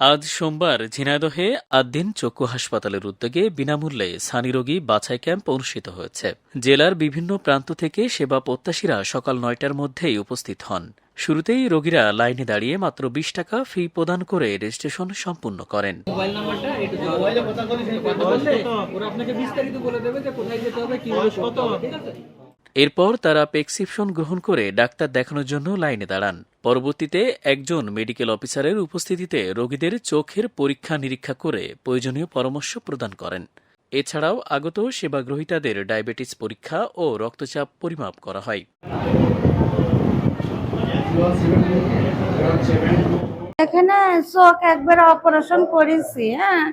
আজ সোমবার ঝিনাইদহে আদ্দিন চক্ষু হাসপাতালের উদ্যোগে বিনামূল্যে সানি রোগী বাছাই ক্যাম্প অনুষ্ঠিত হয়েছে। জেলার বিভিন্ন প্রান্ত থেকে সেবা প্রত্যাশীরা সকাল নয়টার মধ্যেই উপস্থিত হন। শুরুতেই রোগীরা লাইনে দাঁড়িয়ে মাত্র বিশ টাকা ফি প্রদান করে রেজিস্ট্রেশন সম্পূর্ণ করেন। মোবাইল এরপর তারা প্রেসক্রিপশন গ্রহণ করে ডাক্তার দেখানোর জন্য লাইনে দাঁড়ান। পরবর্তীতে একজন মেডিকেল অফিসারের উপস্থিতিতে রোগীদের চোখের পরীক্ষা নিরীক্ষা করে প্রয়োজনীয় পরামর্শ প্রদান করেন। এছাড়াও আগত সেবাগ্রহীতাদের ডায়াবেটিস পরীক্ষা ও রক্তচাপ পরিমাপ করা হয়। এখানে চোখ একবার অপারেশন করেছি হ্যাঁ?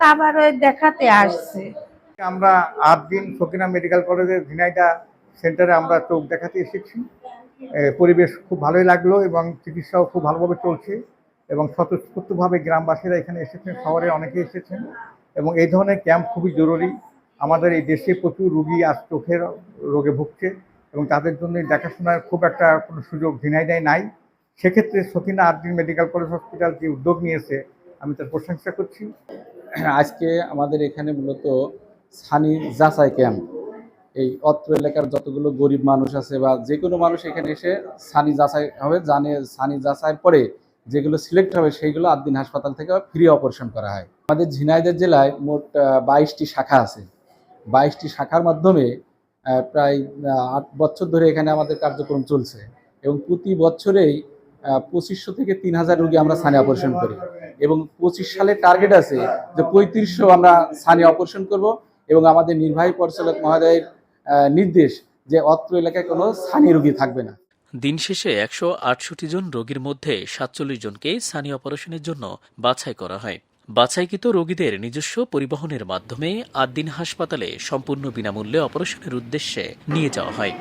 তারপর ওই দেখাতে আসছে। আমরা আট দিন সকিনা মেডিকেল কলেজের ঝিনাইদা সেন্টারে আমরা চোখ দেখাতে এসেছি। পরিবেশ খুব ভালোই লাগল এবং চিকিৎসাও খুব ভালোভাবে চলছে এবং স্বতঃস্ফূর্তভাবে গ্রামবাসীরা এখানে এসেছেন, শহরে অনেকে এসেছেন এবং এই ধরনের ক্যাম্প খুবই জরুরি। আমাদের এই দেশে প্রচুর রুগী আজ চোখের রোগে ভুগছে এবং তাদের জন্য দেখাশোনার খুব একটা কোনো সুযোগ ঝিনাইদায় নাই। সেক্ষেত্রে সকিনা আট দিন মেডিকেল কলেজ হসপিটাল যে উদ্যোগ নিয়েছে, আমি তার প্রশংসা করছি। আজকে আমাদের এখানে মূলত সানি যাচাই ক্যাম্প। এই অত্র এলাকার যতগুলো গরিব মানুষ আছে বা যে কোনো মানুষ এখানে এসে সানি যাচাই হবে, জানে সানি যাচাইয়ের পরে যেগুলো সিলেক্ট হবে সেইগুলো আদ্দিন হাসপাতাল থেকে ফ্রি অপারেশন করা হয়। আমাদের ঝিনাইদের জেলায় মোট বাইশটি শাখা আছে। বাইশটি শাখার মাধ্যমে প্রায় আট বছর ধরে এখানে আমাদের কার্যক্রম চলছে এবং প্রতি বছরেই পঁচিশশো থেকে তিন হাজার রুগী আমরা সানি অপারেশন করি। এবং পঁচিশ সালের টার্গেট আছে যে পঁয়ত্রিশশো আমরা সানি অপারেশন করব এবং আমাদের নির্বাহী পরিচালক মহোদয়ের নির্দেশ যে অত্র এলাকায় কোনো সানি রোগী থাকবে না। দিন শেষে একশো আটষট্টি জন রোগীর মধ্যে সাতচল্লিশ জনকে সানি অপারেশনের জন্য বাছাই করা হয়। বাছাইকৃত রোগীদের নিজস্ব পরিবহনের মাধ্যমে আদ্দিন হাসপাতালে সম্পূর্ণ বিনামূল্যে অপারেশনের উদ্দেশ্যে নিয়ে যাওয়া হয়।